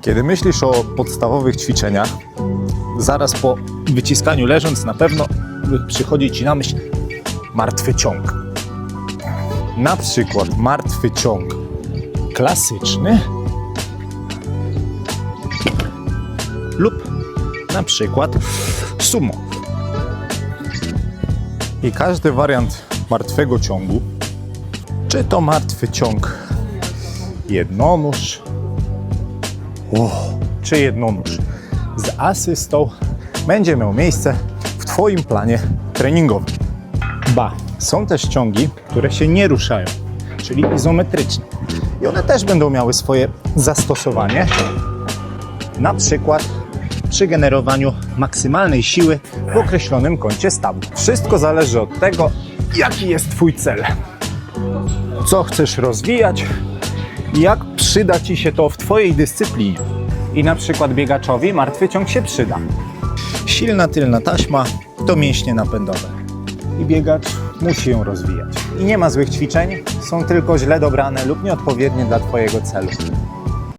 Kiedy myślisz o podstawowych ćwiczeniach, zaraz po wyciskaniu leżąc na pewno przychodzi ci na myśl martwy ciąg. Na przykład martwy ciąg klasyczny lub na przykład sumo. I każdy wariant martwego ciągu, czy to martwy ciąg jednonóż, czy jednonóż z asystą, będzie miał miejsce w Twoim planie treningowym. Ba, są też ciągi, które się nie ruszają, czyli izometryczne. I one też będą miały swoje zastosowanie, na przykład przy generowaniu maksymalnej siły w określonym kącie stawu. Wszystko zależy od tego, jaki jest Twój cel. Co chcesz rozwijać jak przyda Ci się to w Twojej dyscyplinie. I na przykład biegaczowi martwy ciąg się przyda. Silna tylna taśma to mięśnie napędowe. I biegacz musi ją rozwijać. I nie ma złych ćwiczeń, są tylko źle dobrane lub nieodpowiednie dla Twojego celu.